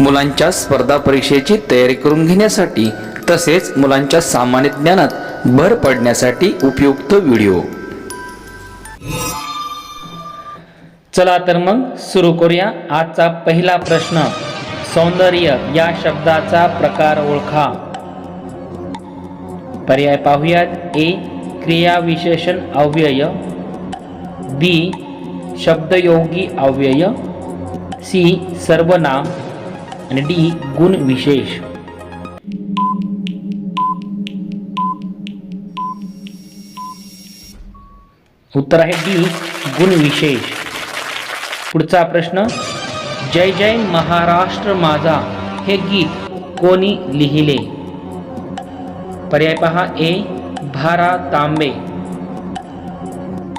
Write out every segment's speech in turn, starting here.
मुलांच्या स्पर्धा परीक्षेची तयारी करून घेण्यासाठी तसेच मुलांच्या सामान्य ज्ञानात भर पडण्यासाठी उपयुक्त व्हिडिओ. चला तर मग सुरू करूया आजचा पहिला प्रश्न. सौंदर्य या शब्दाचा प्रकार ओळखा. पर्याय पाहूयात. ए. क्रियाविशेषण अव्यय. बी. शब्दयोगी अव्यय. सी. सर्वनाम. आणि डी गुण विशेष. उत्तर आहे डी गुण विशेष. पुढचा प्रश्न जय जय महाराष्ट्र माझा हे गीत कोणी लिहिले? पर्याय पहा ए भारा तांबे.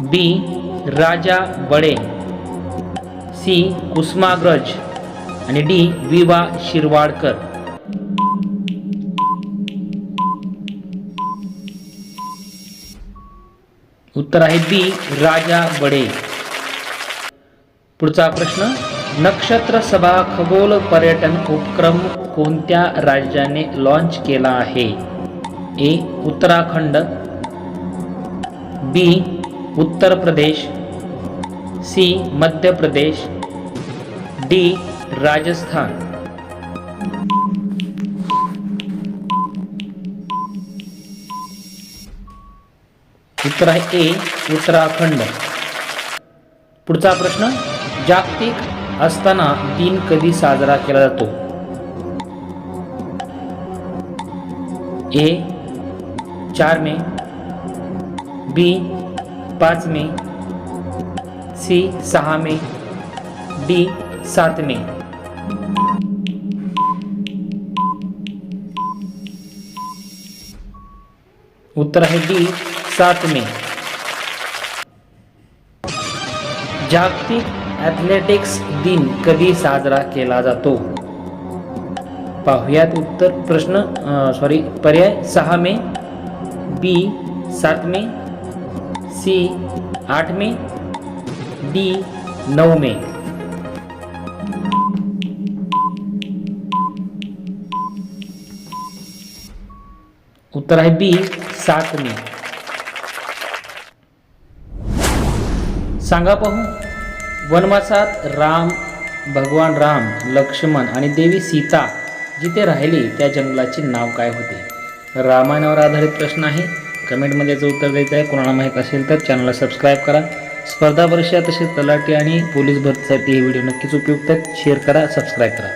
बी राजा बडे सी कुसुमाग्रज. आणि डी विवा शिरवाडकर. उत्तर आहे बी राजा बडे. पुढचा प्रश्न नक्षत्र सभा खगोल पर्यटन उपक्रम कोणत्या राज्याने लॉन्च केला आहे? ए उत्तराखंड. बी उत्तर प्रदेश. सी मध्य प्रदेश. डी राजस्थान. उत्तर आहे ए उत्तराखंड. पुढचा प्रश्न जागतिक असताना दिन कधी साजरा केला जातो? ए चार मे. बी पाच मे. सी सहा मे. डी सात मे. उत्तर आहे डी सात मे। जागतिक ॲथलेटिक्स दिन कधी साजरा केला जातो? पाहुयात उत्तर प्रश्न सॉरी पर्याय सहा मे बी सात मे सी आठ मे डी नऊ मे। उत्तर आहे बी सात मे. सांगा पाहू. वनवासात राम भगवान राम लक्ष्मण आणि देवी सीता जिथे राहिली त्या जंगलाचे नाव काय होते? रामायणावर आधारित प्रश्न आहे. कमेंटमध्ये जो उत्तर द्यायचं आहे कोणाला माहीत असेल तर चॅनलला सबस्क्राईब करा. स्पर्धा परीक्षा तसेच तलाठी आणि पोलीस भरतीसाठी हे व्हिडिओ नक्कीच उपयुक्त आहेत. शेअर करा सबस्क्राईब करा.